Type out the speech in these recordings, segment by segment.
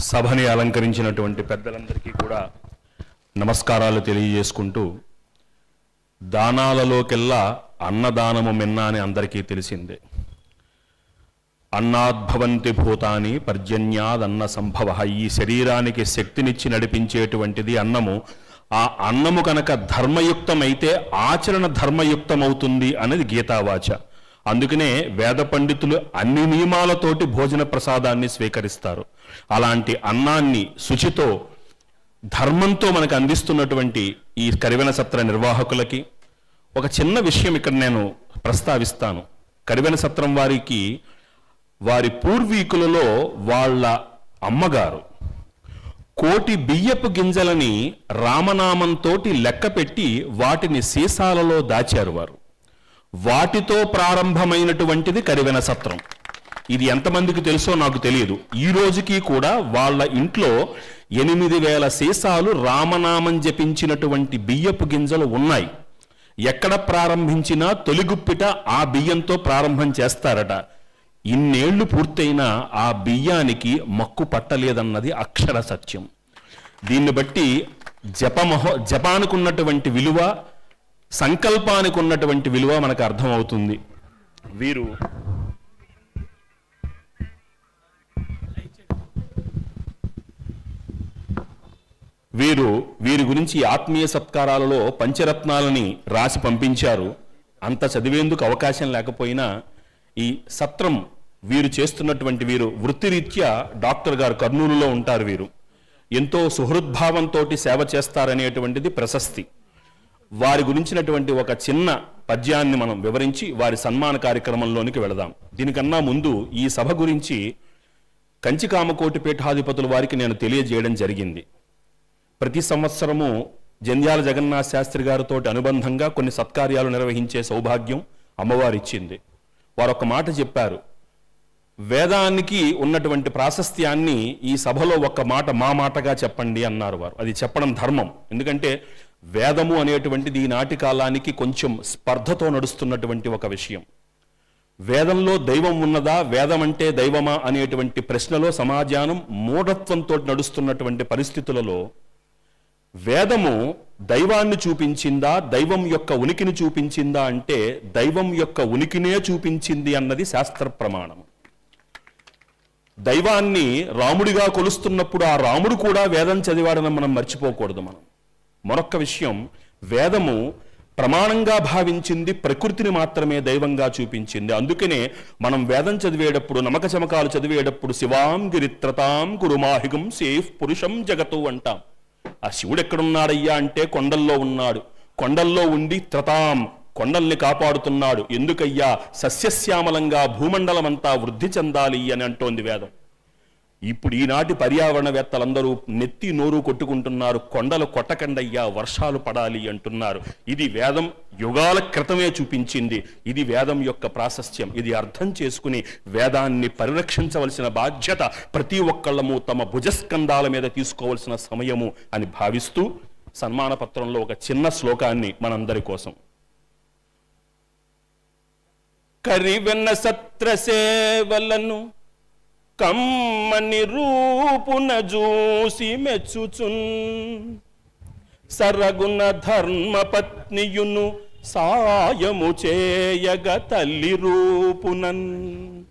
సభని అలంకరించినటువంటి పెద్దలందరికీ కూడా నమస్కారాలు తెలియజేసుకుంటూ దానాలలోకెల్లా అన్నదానము మిన్న అని అందరికీ తెలిసిందే. అన్నాద్భవంతి భూతాని పర్జన్యాదన్న సంభవ. ఈ శరీరానికి శక్తినిచ్చి నడిపించేటువంటిది అన్నము. ఆ అన్నము కనుక ధర్మయుక్తమైతే ఆచరణ ధర్మయుక్తమవుతుంది అనేది గీతావాచ. అందుకనే వేద పండితులు అన్ని నియమాలతోటి భోజన ప్రసాదాన్ని స్వీకరిస్తారు. అలాంటి అన్నాన్ని శుచితో ధర్మంతో మనకు అందిస్తున్నటువంటి ఈ కరివెన సత్ర నిర్వాహకులకి ఒక చిన్న విషయం ఇక్కడ నేను ప్రస్తావిస్తాను. కరివెన సత్రం వారికి వారి పూర్వీకులలో వాళ్ళ అమ్మగారు కోటి బియ్యపు గింజలని రామనామంతోటి లెక్కపెట్టి వాటిని సీసాలలో దాచారు వారు. వాటితో ప్రారంభమైనటువంటిది కరివెన సత్రం. ఇది ఎంతమందికి తెలుసో నాకు తెలియదు. ఈ రోజుకి కూడా వాళ్ళ ఇంట్లో ఎనిమిది వేల సీసాలు రామనామం జపించినటువంటి బియ్యపు గింజలు ఉన్నాయి. ఎక్కడ ప్రారంభించినా తొలిగుప్పిట ఆ బియ్యంతో ప్రారంభం చేస్తారట. ఇన్నేళ్ళు పూర్తయినా ఆ బియ్యానికి మక్కు పట్టలేదన్నది అక్షర సత్యం. దీన్ని బట్టి జపమహో జపానికి ఉన్నటువంటి విలువ సంకల్పానికి ఉన్నటువంటి విలువ మనకు అర్థమవుతుంది. వీరు వీరు వీరి గురించి ఆత్మీయ సత్కారాలలో పంచరత్నాలని రాసి పంపించారు. అంత చదివేందుకు అవకాశం లేకపోయినా ఈ సత్రం వీరు చేస్తున్నటువంటి వీరు వృత్తిరీత్యా డాక్టర్ గారు కర్నూలులో ఉంటారు వీరు. ఎంతో సుహృద్భావంతో సేవ చేస్తారనేటువంటిది ప్రశస్తి. వారి గురించినటువంటి ఒక చిన్న పద్యాన్ని మనం వివరించి వారి సన్మాన కార్యక్రమంలోనికి వెళదాం. దీనికన్నా ముందు ఈ సభ గురించి కంచికామకోటి పీఠాధిపతుల వారికి నేను తెలియజేయడం జరిగింది. ప్రతి సంవత్సరము జంధ్యాల జగన్నాథ్ శాస్త్రి గారితో అనుబంధంగా కొన్ని సత్కార్యాలు నిర్వహించే సౌభాగ్యం అమ్మవారు ఇచ్చింది వారు ఒక మాట చెప్పారు. వేదానికి ఉన్నటువంటి ప్రాశస్త్యాన్ని ఈ సభలో ఒక్క మాట మా మాటగా చెప్పండి అన్నారు వారు. అది చెప్పడం ధర్మం. ఎందుకంటే వేదము అనేటువంటిది ఈనాటి కాలానికి కొంచెం స్పర్ధతో నడుస్తున్నటువంటి ఒక విషయం. వేదంలో దైవం ఉన్నదా వేదం అంటే దైవమా అనేటువంటి ప్రశ్నలో సమాజానం మూఢత్వంతో నడుస్తున్నటువంటి పరిస్థితులలో వేదము దైవాన్ని చూపించిందా దైవం యొక్క ఉనికిని చూపించిందా అంటే దైవం యొక్క ఉనికినే చూపించింది అన్నది శాస్త్ర ప్రమాణం. దైవాన్ని రాముడిగా కొలుస్తున్నప్పుడు ఆ రాముడు కూడా వేదం చదివాడని మనం మర్చిపోకూడదు మనం. మరొక్క విషయం వేదము ప్రమాణంగా భావించింది ప్రకృతిని మాత్రమే దైవంగా చూపించింది. అందుకనే మనం వేదం చదివేటప్పుడు నమక చమకాలు చదివేటప్పుడు శివాం గిరిత్రతాం గురుమాహిగం సేఫ్ పురుషం జగతు అంటాం. ఆ శివుడు ఎక్కడున్నాడయ్యా అంటే కొండల్లో ఉన్నాడు. కొండల్లో ఉండి త్రతాం కొండల్ని కాపాడుతున్నాడు. ఎందుకయ్యా? సస్యశ్యామలంగా భూమండలమంతా వృద్ధి చెందాలి అని అంటోంది వేదం. ఇప్పుడు ఈనాటి పర్యావరణవేత్తలందరూ నెత్తి నోరు కొట్టుకుంటున్నారు కొండలు కొట్టకండయ్యా వర్షాలు పడాలి అంటున్నారు. ఇది వేదం యుగాల క్రితమే చూపించింది. ఇది వేదం యొక్క ప్రాశస్త్యం. ఇది అర్థం చేసుకుని వేదాన్ని పరిరక్షించవలసిన బాధ్యత ప్రతి ఒక్కళ్ళము తమ భుజస్కంధాల మీద తీసుకోవలసిన సమయము అని భావిస్తూ సన్మాన పత్రంలో ఒక చిన్న శ్లోకాన్ని మనందరి కోసం. కరివెన్న సత్ర సేవలను కమ్మని రూపున చూసి మెచ్చుచున్. సరగున ధర్మపత్నియును సాయము చేయగ తల్లి రూపునన్.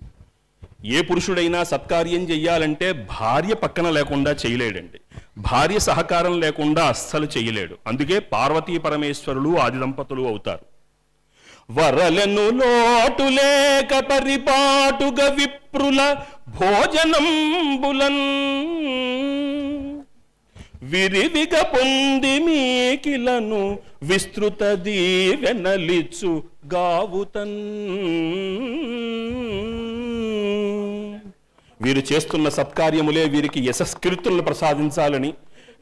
ఏ పురుషుడైనా సత్కార్యం చెయ్యాలంటే భార్య పక్కన లేకుండా చేయలేడండి. భార్య సహకారం లేకుండా అస్సలు చేయలేడు. అందుకే పార్వతీ పరమేశ్వరులు ఆది దంపతులు అవుతారు. వరలను లోటు లేక పరిపాటుగా విప్రుల భోజనంబులన్. విరివిగ పొంది మీకిలను విస్తృత దీవెనలిచు గావుతన్. వీరు చేస్తున్న సత్కార్యములే వీరికి యశస్కృతులను ప్రసాదించాలని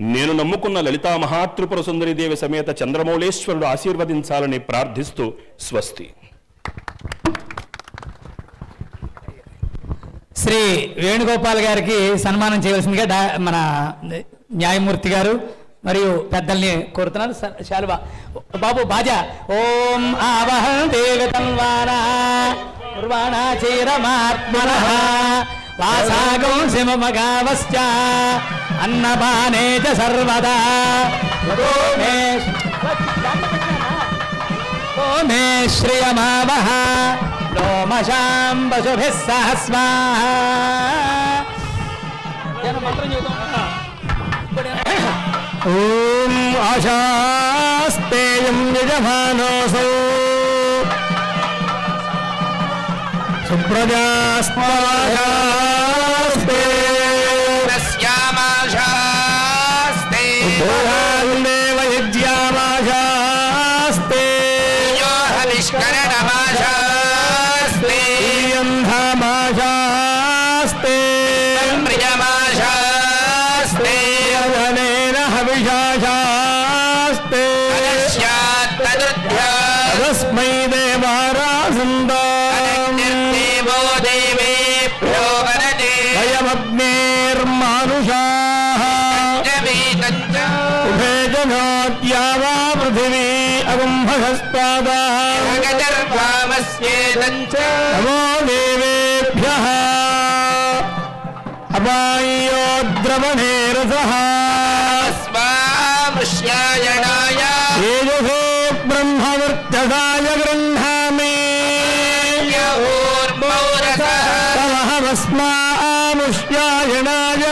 నేను నమ్ముకున్న లలితా మహాత్రిపుర సుందరిదేవి సమేత చంద్రమౌళేశ్వరుడు ఆశీర్వదించాలని ప్రార్థిస్తూ స్వస్తి. శ్రీ వేణుగోపాల్ గారికి సన్మానం చేయవలసిందిగా డా- మన న్యాయమూర్తి గారు మరియు పెద్దల్ని కోరుతున్నారు శాలువా. బాబు బాజా. ఓం ఆవహం దేవతన్వానా చీరమాత్మన వాసాగం శివమగావశ్చ అన్నపానే చ సర్వదా తతో మే తతో మే శ్రియమావహ లోమశాం పశుభిः सुप्रजास्ते श्यामाशास्ते देव यज्ञामाशास्ते यो हविष्करणमाशास्ते यन्धामाशास्ते प्रियमाशास्ते यदनेन हविषाशास्ते तस्मै देवारा सुन्दर च नमो देवेभ्यः अपायो द्रवणे रसः स्वामृष्यायणाय तेजसे ब्रह्मवर्चसाय गृह्णामि तमहमस्मामुष्यायणाय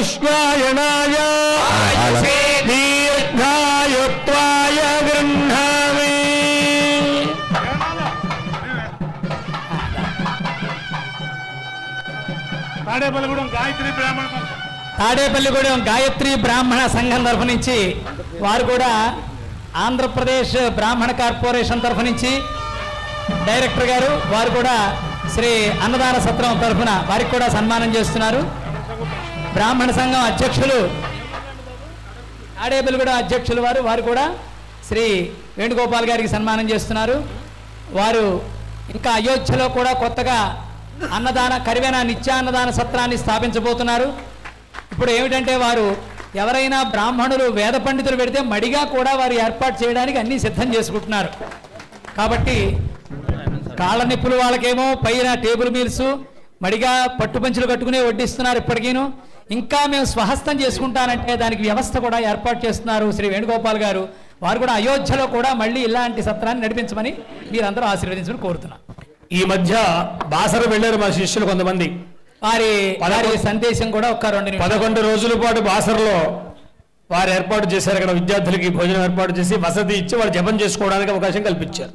కృష్ణాయణాయ దీర్ఘాయుత్వాయ గృహామి తాడేపల్లిగూడెం గాయత్రి బ్రాహ్మణ సంఘం తరఫు నుంచి వారు కూడా ఆంధ్రప్రదేశ్ బ్రాహ్మణ కార్పొరేషన్ తరఫు నుంచి డైరెక్టర్ గారు వారు కూడా శ్రీ అన్నదాన సత్రం తరఫున వారికి కూడా సన్మానం చేస్తున్నారు. బ్రాహ్మణ సంఘం అధ్యక్షులు తాడేపల్లిగూడెం అధ్యక్షులు వారు వారు కూడా శ్రీ వేణుగోపాల్ గారికి సన్మానం చేస్తున్నారు. వారు ఇంకా అయోధ్యలో కూడా కొత్తగా అన్నదాన కరివేన నిత్యాన్నదాన సత్రాన్ని స్థాపించబోతున్నారు. ఇప్పుడు ఏమిటంటే వారు ఎవరైనా బ్రాహ్మణులు వేద పండితులు పెడితే మడిగా కూడా వారు ఏర్పాటు చేయడానికి అన్నీ సిద్ధం చేసుకుంటున్నారు. కాబట్టి కాళ్ళ నిప్పులు వాళ్ళకేమో పైన టేబుల్ మీల్స్ మడిగా పట్టు పంచులు కట్టుకునే వడ్డిస్తున్నారు ఇప్పటికీను. ఇంకా మేము స్వహస్తం చేసుకుంటానంటే దానికి వ్యవస్థ కూడా ఏర్పాటు చేస్తున్నారు శ్రీ వేణుగోపాల్ గారు. వారు కూడా అయోధ్యలో కూడా మళ్ళీ ఇలాంటి సత్రాన్ని నడిపించమని మీరందరూ ఆశీర్వదించమని కోరుతున్నాను ఈ మధ్య బాసర వెళ్ళారు మా శిష్యులు కొంతమంది. వారి వారి సందేశం కూడా ఒక్క రెండు. పదకొండు రోజుల పాటు బాసరలో వారు ఏర్పాటు చేశారు. అక్కడ విద్యార్థులకి భోజనం ఏర్పాటు చేసి వసతి ఇచ్చి వాళ్ళు జపం చేసుకోవడానికి అవకాశం కల్పించారు.